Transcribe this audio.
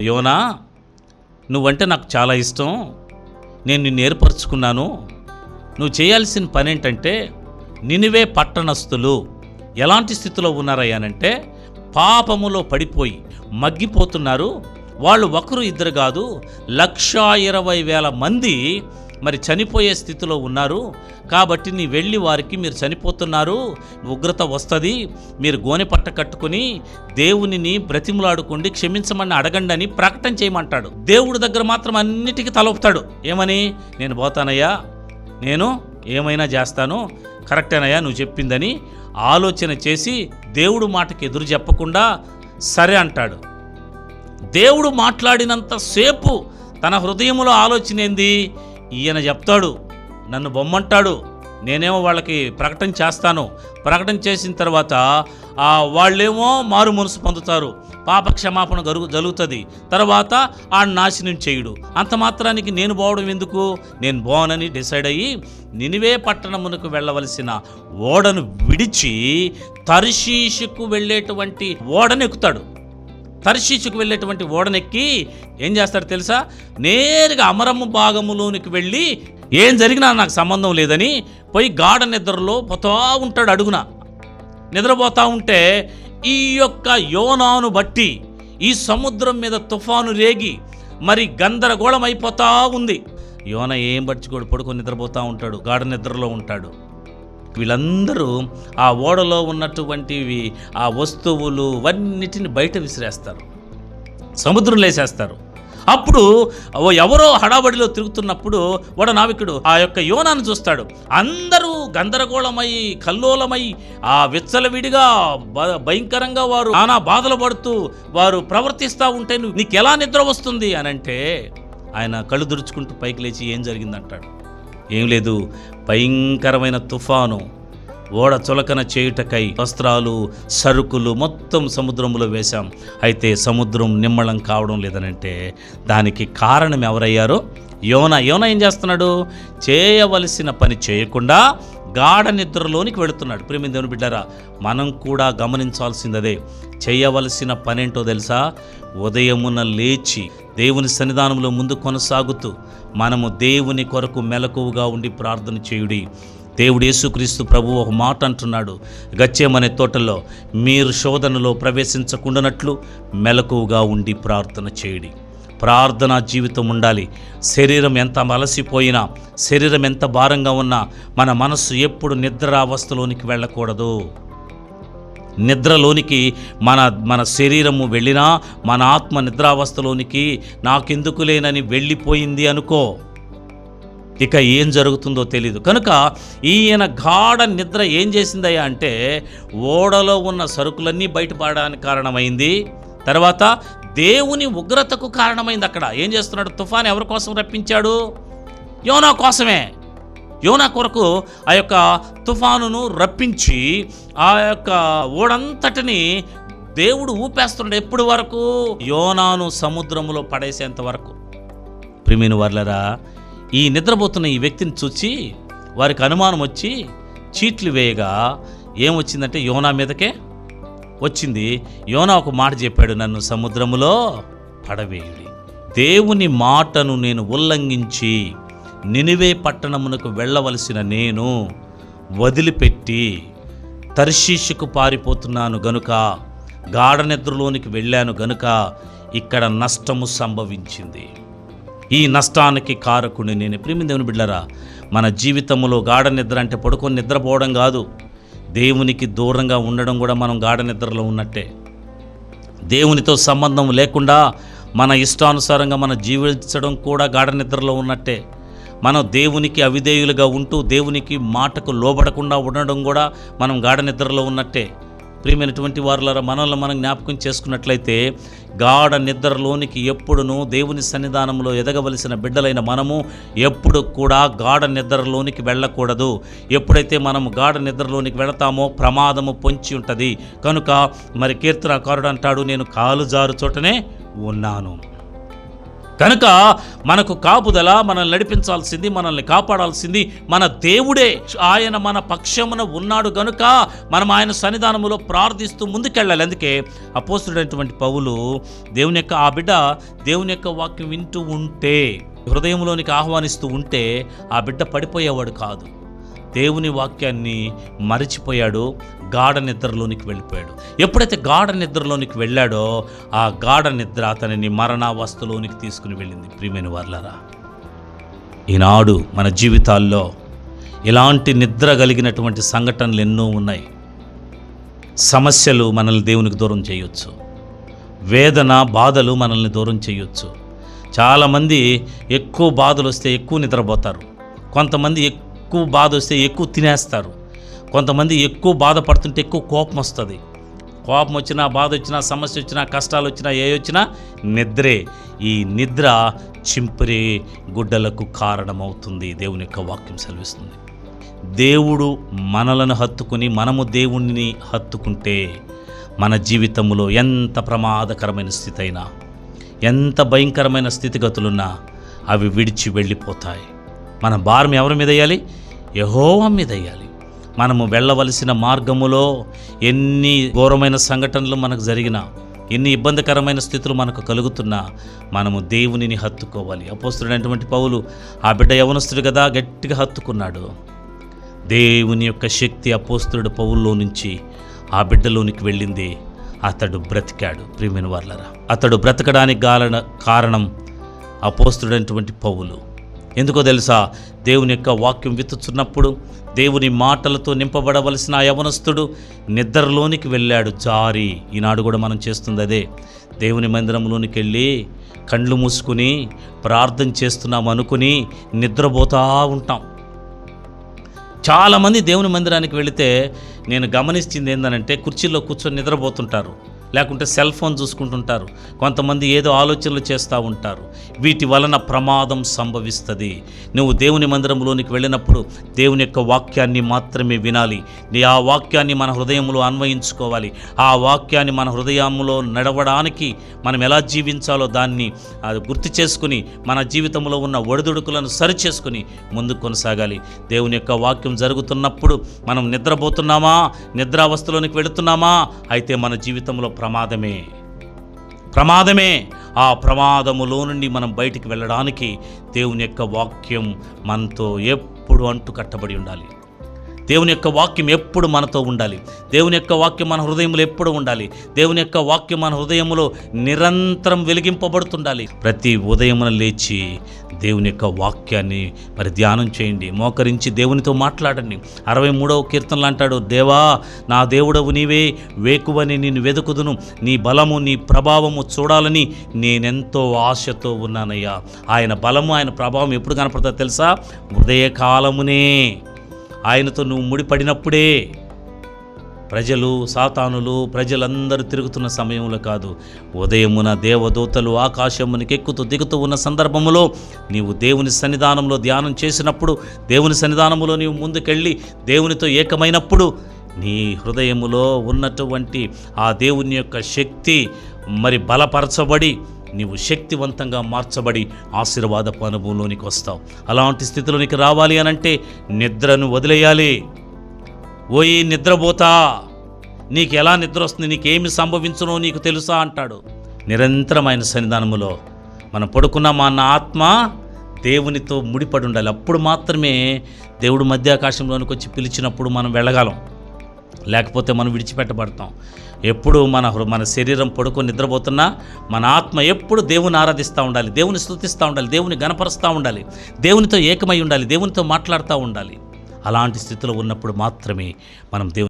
యోనా నువ్వంటే నాకు చాలా ఇష్టం. నేను నిన్ను ఏర్పరచుకున్నాను. నువ్వు చేయాల్సిన పని ఏంటంటే నినివే పట్టణస్థులు ఎలాంటి స్థితిలో ఉన్నారయ్యానంటే పాపములో పడిపోయి మగ్గిపోతున్నారు. వాళ్ళు ఒకరు ఇద్దరు కాదు లక్షా ఇరవై వేల మంది మరి చనిపోయే స్థితిలో ఉన్నారు. కాబట్టి నీ వెళ్ళి వారికి మీరు చనిపోతున్నారు. ఉగ్రత వస్తుంది. మీరు గోనె పట్ట కట్టుకుని దేవునిని బ్రతిములాడుకోండి క్షమించమని అడగండి అని ప్రకటన చేయమంటాడు. దేవుడి దగ్గర మాత్రం అన్నిటికీ తలపుతాడు ఏమని? నేను పోతానయ్యా. నేను ఏమైనా చేస్తాను కరెక్టేనయ్యా నువ్వు చెప్పిందని ఆలోచన చేసి దేవుడు మాటకి ఎదురు చెప్పకుండా సరే అంటాడు. దేవుడు మాట్లాడినంత సేపు తన హృదయంలో ఆలోచన ఏంది? ఈయన చెప్తాడు నన్ను బొమ్మంటాడు నేనేమో వాళ్ళకి ప్రకటన చేస్తాను. ప్రకటన చేసిన తర్వాత ఆ వాళ్ళేమో మారు మనసు పొందుతారు. పాప క్షమాపణ గరుగు జరుగుతుంది. తర్వాత ఆ నాశనం చేయుడు. అంత మాత్రానికి నేను పోవడం ఎందుకు? నేను బోనని డిసైడ్ అయ్యి నినివే పట్టణమునకు వెళ్ళవలసిన ఓడను విడిచి తర్షీషుకు వెళ్ళేటువంటి ఓడను ఎక్కుతాడు తర్షీషుకు వెళ్ళేటువంటి ఓడనెక్కి ఏం చేస్తాడు తెలుసా? నేరుగా అమరము భాగములోనికి వెళ్ళి ఏం జరిగినా నాకు సంబంధం లేదని పోయి గాఢ నిద్రలో పోతా ఉంటాడు అడుగున. నిద్రపోతా ఉంటే ఈ యొక్క యోనాను బట్టి ఈ సముద్రం మీద తుఫాను రేగి మరి గందరగోళం అయిపోతా ఉంది. యోన ఏం పడుచుకోడు పడుకొని నిద్రపోతూ ఉంటాడు గాఢ నిద్రలో ఉంటాడు. వీళ్ళందరూ ఆ ఓడలో ఉన్నటువంటివి ఆ వస్తువులు వన్నిటిని బయట విసిరేస్తారు. సముద్రంలో వేసేస్తారు. అప్పుడు ఎవరో హడాబడిలో తిరుగుతున్నప్పుడు వాడు నావికుడు ఆ యొక్క యోనాను చూస్తాడు. అందరూ గందరగోళమై కల్లోలమై ఆ విచ్చలవిడిగా భయంకరంగా వారు నానా బాధలు పడుతూ వారు ప్రవర్తిస్తూ ఉంటే నువ్వు నీకు ఎలా నిద్ర వస్తుంది? అని అంటే ఆయన కళ్ళు దురుచుకుంటూ పైకి లేచి ఏం జరిగిందంటాడు? ఏం లేదు. భయంకరమైన తుఫాను. ఓడ చులకన చేయుటకై వస్త్రాలు సరుకులు మొత్తం సముద్రంలో వేశాం. అయితే సముద్రం నిమ్మళం కావడం లేదనంటే దానికి కారణం ఎవరయ్యారో? యోన. యోన ఏం చేస్తున్నాడు? చేయవలసిన పని చేయకుండా గాఢ నిద్రలోనికి వెళుతున్నాడు. ప్రేమిని దేవుని బిడ్డారా మనం కూడా గమనించాల్సిందదే చేయవలసిన పనేంటో తెలుసా? ఉదయమున లేచి దేవుని సన్నిధానంలో ముందు కొనసాగుతూ మనము దేవుని కొరకు మెలకువగా ఉండి ప్రార్థన చేయుడి. దేవుడు యేసుక్రీస్తు ప్రభు ఒక మాట అంటున్నాడు. గచ్చేమనే తోటలో మీరు శోధనలో ప్రవేశించకుండానట్లు మెలకువగా ఉండి ప్రార్థన చేయుడి. ప్రార్థనా జీవితం ఉండాలి. శరీరం ఎంత అలసిపోయినా శరీరం ఎంత భారంగా ఉన్నా మన మనస్సు ఎప్పుడు నిద్రావస్థలోనికి వెళ్ళకూడదు. నిద్రలోనికి మన మన శరీరము వెళ్ళినా మన ఆత్మ నిద్రావస్థలోనికి నాకెందుకు లేనని వెళ్ళిపోయింది అనుకో. ఇక ఏం జరుగుతుందో తెలియదు కనుక ఈయన గాఢ నిద్ర ఏం చేసిందయ్యా అంటే ఓడలో ఉన్న సరుకులన్నీ బయటపడడానికి కారణమైంది. తర్వాత దేవుని ఉగ్రతకు కారణమైంది అక్కడ. ఏం చేస్తున్నాడు? తుఫాన్ ఎవరి కోసం రప్పించాడు? యోనా కోసమే. యోనా కొరకు ఆ యొక్క తుఫానును రప్పించి ఆ యొక్క ఓడంతటిని దేవుడు ఊపేస్తున్నాడు ఎప్పుడు వరకు? యోనాను సముద్రములో పడేసేంత వరకు. ప్రిమిని వర్లరా ఈ నిద్రపోతున్న ఈ వ్యక్తిని చూచి వారికి అనుమానం వచ్చి చీట్లు వేయగా ఏమొచ్చిందంటే యోనా మీదకే? వచ్చింది. యోనా ఒక మాట చెప్పాడు నన్ను సముద్రములో పడవేయుడి. దేవుని మాటను నేను ఉల్లంఘించి నినివే పట్టణమునకు వెళ్ళవలసిన నేను వదిలిపెట్టి తర్షీషుకు పారిపోతున్నాను గనుక గాఢ నిద్రలోనికి వెళ్ళాను గనుక ఇక్కడ నష్టము సంభవించింది. ఈ నష్టానికి కారకుని నేను. ప్రేమి దేవుని బిడ్డరా మన జీవితంలో గాఢ నిద్ర అంటే పడుకొని నిద్రపోవడం కాదు. దేవునికి దూరంగా ఉండడం కూడా మనం గాఢ నిద్రలో ఉన్నట్టే. దేవునితో సంబంధం లేకుండా మన ఇష్టానుసారంగా మనం జీవించడం కూడా గాఢ నిద్రలో ఉన్నట్టే. మనం దేవునికి అవిధేయులుగా ఉంటూ దేవునికి మాటకు లోబడకుండా ఉండడం కూడా మనం గాఢ నిద్రలో ఉన్నట్టే. ప్రియమైనటువంటి వారులారా మనల్ని మనం జ్ఞాపకం చేసుకున్నట్లయితే గాఢ నిద్రలోనికి ఎప్పుడునూ దేవుని సన్నిధానంలో ఎదగవలసిన బిడ్డలైన మనము ఎప్పుడు కూడా గాఢ నిద్రలోనికి వెళ్ళకూడదు. ఎప్పుడైతే మనం గాఢ నిద్రలోనికి వెళతామో ప్రమాదము పొంచి ఉంటుంది. కనుక మరి కీర్తనకారుడు అంటాడు నేను కాలు జారు చోటనే ఉన్నాను. కనుక మనకు కాపుదల మనల్ని నడిపించాల్సింది మనల్ని కాపాడాల్సింది మన దేవుడే. ఆయన మన పక్షమున ఉన్నాడు గనుక మనం ఆయన సన్నిధానములో ప్రార్థిస్తూ ముందుకెళ్ళాలి. అందుకే అపోస్తుడైనటువంటి పౌలు దేవుని యొక్క ఆ బిడ్డ దేవుని యొక్క వాక్యం వింటూ ఉంటే హృదయంలోనికి ఆహ్వానిస్తూ ఉంటే ఆ బిడ్డ పడిపోయేవాడు కాదు. దేవుని వాక్యాన్ని మరచిపోయాడు గాఢ నిద్రలోనికి వెళ్ళిపోయాడు. ఎప్పుడైతే గాఢ నిద్రలోనికి వెళ్ళాడో ఆ గాఢ నిద్ర అతనిని మరణావస్థలోనికి తీసుకుని వెళ్ళింది. ప్రియమైన వర్లరా ఈనాడు మన జీవితాల్లో ఇలాంటి నిద్ర కలిగినటువంటి సంఘటనలు ఎన్నో ఉన్నాయి. సమస్యలు మనల్ని దేవునికి దూరం చేయొచ్చు. వేదన బాధలు మనల్ని దూరం చేయొచ్చు. చాలామంది ఎక్కువ బాధలు వస్తే ఎక్కువ నిద్రపోతారు. కొంతమంది ఎక్కువ బాధ వస్తే ఎక్కువ తినేస్తారు. కొంతమంది ఎక్కువ బాధపడుతుంటే ఎక్కువ కోపం వస్తుంది. కోపం వచ్చినా బాధ వచ్చినా సమస్య వచ్చినా కష్టాలు వచ్చినా ఏ వచ్చినా నిద్రే. ఈ నిద్ర చింపిరి గుడ్డలకు కారణమవుతుంది. దేవుని యొక్క వాక్యం సెలవిస్తుంది. దేవుడు మనలను హత్తుకుని మనము దేవుణ్ణి హత్తుకుంటే మన జీవితంలో ఎంత ప్రమాదకరమైన స్థితి అయినా ఎంత భయంకరమైన స్థితిగతులున్నా అవి విడిచి వెళ్ళిపోతాయి. మన భారం ఎవరి మీద వేయాలి? యహోవా మీద వేయాలి. మనము వెళ్ళవలసిన మార్గములో ఎన్ని ఘోరమైన సంఘటనలు మనకు జరిగినా ఎన్ని ఇబ్బందికరమైన స్థితులు మనకు కలుగుతున్నా మనము దేవునిని హత్తుకోవాలి. అపోస్తుడైనటువంటి పౌలు ఆ బిడ్డ యవనస్తుడు కదా గట్టిగా హత్తుకున్నాడు. దేవుని యొక్క శక్తి అపోస్తుడు పౌల్లో నుంచి ఆ బిడ్డలోనికి వెళ్ళింది. అతడు బ్రతికాడు. ప్రియమైన వాళ్ళరా అతడు బ్రతకడానికి గాలన కారణం అపోస్తుడైనటువంటి పౌలు. ఎందుకో తెలుసా? దేవుని యొక్క వాక్యం విత్తుచున్నప్పుడు దేవుని మాటలతో నింపబడవలసిన యవనస్తుడు నిద్రలోనికి వెళ్ళాడు. జారి. ఈనాడు కూడా మనం చేస్తుంది అదే. దేవుని మందిరంలోనికి వెళ్ళి కండ్లు మూసుకుని ప్రార్థన చేస్తున్నాం అనుకుని నిద్రపోతూ ఉంటాం. చాలామంది దేవుని మందిరానికి వెళితే నేను గమనించింది ఏంటంటే కుర్చీలో కూర్చొని నిద్రపోతుంటారు. లేకుంటే సెల్ ఫోన్ చూసుకుంటుంటారు. కొంతమంది ఏదో ఆలోచనలు చేస్తూ ఉంటారు. వీటి వలన ప్రమాదం సంభవిస్తుంది. నువ్వు దేవుని మందిరంలోనికి వెళ్ళినప్పుడు దేవుని యొక్క వాక్యాన్ని మాత్రమే వినాలి. నీ ఆ వాక్యాన్ని మన హృదయంలో అన్వయించుకోవాలి. ఆ వాక్యాన్ని మన హృదయంలో నడవడానికి మనం ఎలా జీవించాలో దాన్ని అది గుర్తు చేసుకుని మన జీవితంలో ఉన్న ఒడిదుడుకులను సరిచేసుకుని ముందుకు కొనసాగాలి. దేవుని యొక్క వాక్యం జరుగుతున్నప్పుడు మనం నిద్రపోతున్నామా? నిద్రావస్థలోనికి వెళుతున్నామా? అయితే మన జీవితంలో ప్రమాదమే. ప్రమాదమే. ఆ ప్రమాదములో నుండి మనం బయటికి వెళ్ళడానికి దేవుని యొక్క వాక్యం మనతో ఎప్పుడు అంటు కట్టబడి ఉండాలి. దేవుని యొక్క వాక్యం ఎప్పుడు మనతో ఉండాలి. దేవుని యొక్క వాక్యం మన హృదయంలో ఎప్పుడు ఉండాలి. దేవుని యొక్క వాక్యం మన హృదయంలో నిరంతరం వెలిగింపబడుతుండాలి. ప్రతి ఉదయమున లేచి దేవుని యొక్క వాక్యాన్ని మరి ధ్యానం చేయండి. మోకరించి దేవునితో మాట్లాడండి. అరవై మూడవ కీర్తనలు అంటాడు దేవా నా దేవుడవు నీవే వేకువని నేను వెతుకుదును నీ బలము నీ ప్రభావము చూడాలని నేనెంతో ఆశతో ఉన్నానయ్యా. ఆయన బలము ఆయన ప్రభావం ఎప్పుడు కనపడతా తెలుసా? ఉదయకాలమునే. ఆయనతో నువ్వు ముడిపడినప్పుడే ప్రజలు సాతానులు ప్రజలందరూ తిరుగుతున్న సమయంలో కాదు ఉదయమున దేవదూతలు ఆకాశమునికి ఎక్కుతూ దిగుతూ ఉన్న సందర్భములో నీవు దేవుని సన్నిధానంలో ధ్యానం చేసినప్పుడు దేవుని సన్నిధానములో నీవు ముందుకెళ్ళి దేవునితో ఏకమైనప్పుడు నీ హృదయములో ఉన్నటువంటి ఆ దేవుని యొక్క శక్తి మరి బలపరచబడి నీవు శక్తివంతంగా మార్చబడి ఆశీర్వాదపు అనుభవంలోనికి వస్తావు. అలాంటి స్థితిలోనికి రావాలి అనంటే నిద్రను వదిలేయాలి. ఓయి నిద్రపోతా. నీకు ఎలా నిద్ర వస్తుంది? నీకేమి సంభవించునో నీకు తెలుసా అంటాడు. నిరంతరమైన సన్నిధానములో మనం పడుకున్న మన ఆత్మ దేవునితో ముడిపడి ఉండాలి. అప్పుడు మాత్రమే దేవుడు మధ్యాకాశంలోనికి వచ్చి పిలిచినప్పుడు మనం వెళ్ళగలం. లేకపోతే మనం విడిచిపెట్టబడతాం. ఎప్పుడు మన హృ- మన శరీరం పడుకొని నిద్రపోతున్నా మన ఆత్మ ఎప్పుడు దేవుని ఆరాధిస్తూ ఉండాలి దేవుని స్థుతిస్తూ ఉండాలి దేవుని గణపరుస్తూ ఉండాలి దేవునితో ఏకమై ఉండాలి దేవునితో మాట్లాడుతూ ఉండాలి. అలాంటి స్థితిలో ఉన్నప్పుడు మాత్రమే మనం దేవుని